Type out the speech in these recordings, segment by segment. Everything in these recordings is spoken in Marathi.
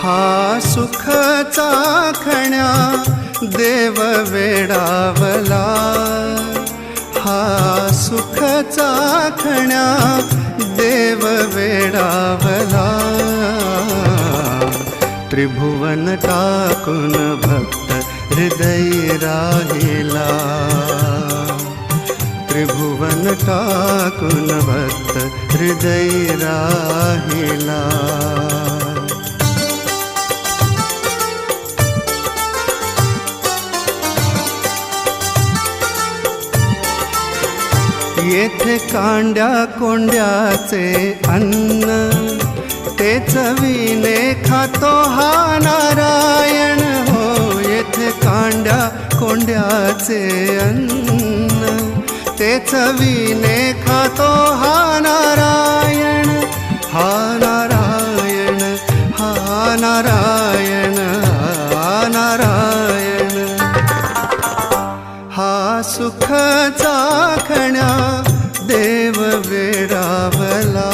हा सुख चाखण्या देव वेडावला. हा सुख चाखण्या देव वेडावला. त्रिभुवन टाकून भक्त हृदय राहिला. त्रिभुवन टाकून भक्त हृदय राहिला. येथे कांड्या कोंड्याचे अन्न ते चवीने खातो हा नारायण. हो येथे कांड्या कोंड्याचे अन्न ते चवीने खातो हा सुख देव वेडावला.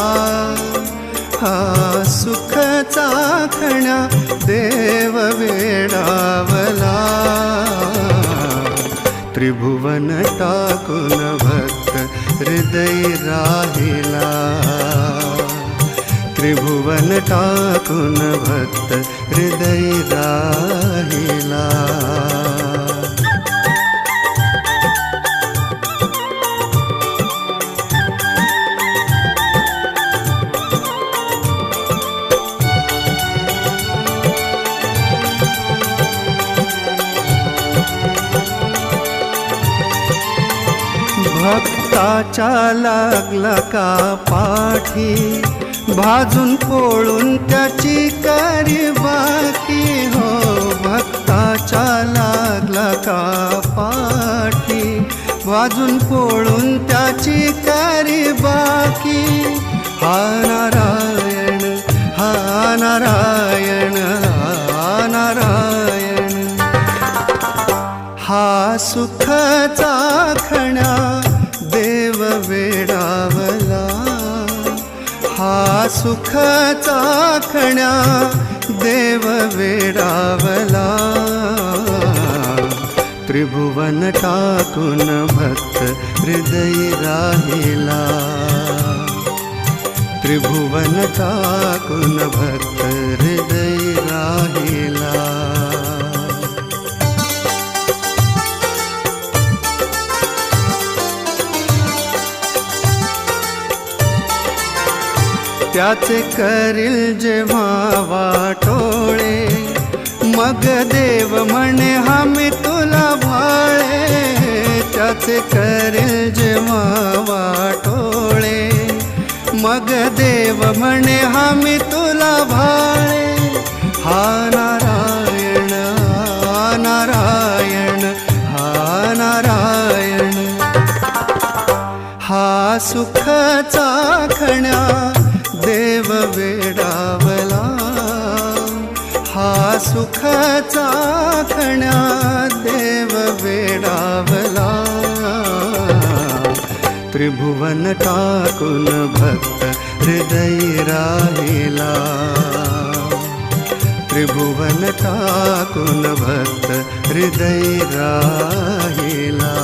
हा सुख चाखण्या देव वेडावला. त्रिभुवन टाकून भक्त हृदय राहिला. त्रिभुवन टाकून भक्त हृदय राहिला. भक्ताच्या लागला का पाठी? भाजून पोळून त्याची करी बाकी हो. भक्ताच्या लागला का पाठी? भाजून पोळून त्याची करी बाकी. हा नारायण हा नारायण हा नारायण. हा सुखचा वेडावला हा सुख खण्या देव वेडावला. त्रिभुवन टाकून भक्त हृदय राहिला. त्रिभुवन टाकून भक्त त्याचे करील जेव्हा वाटोळे मग देव म्हणे हमी तुला भाळे. त्याचे करील जेव्हा वाटोळे मग देव म्हणे हमी तुला भाळे. हा नारायण हा नारायण हा नारायण. हा सुखचा खण्या देव वेडावला हा सुख खण्या देव वेडावला त्रिभुवन टाकून भक्त हृदय राहिला. त्रिभुवन टाकून भक्त हृदय राहिला.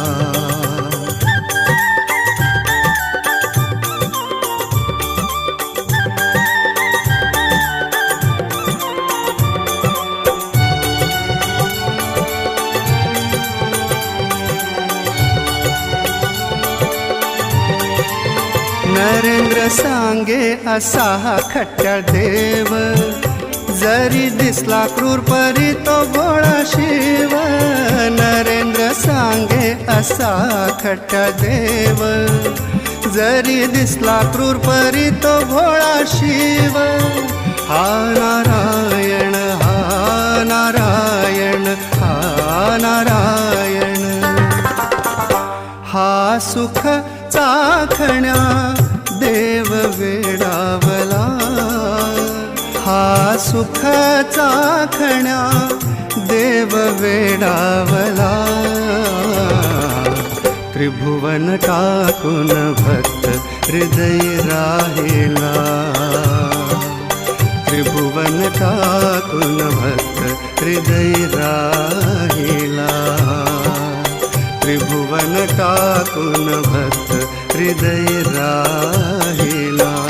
नरेंद्र सांगे असा हा खट्ट्या देव. जरी दिसला क्रूर परी तो भोळा शिव. नरेंद्र सांगे असा खट्ट्या देव. जरी दिसला क्रूर परी तो भोळा शिव. हा नारायण हा नारायण हा नारायण. हा सुख चाखण्या हा सुख देव वेडावला. त्रिभुवन टाकून भक्त हृदय राहिला. त्रिभुवन टाकून भक्त हृदय राहिला. त्रिभुवन टाकून भक्त हृदय राहिला.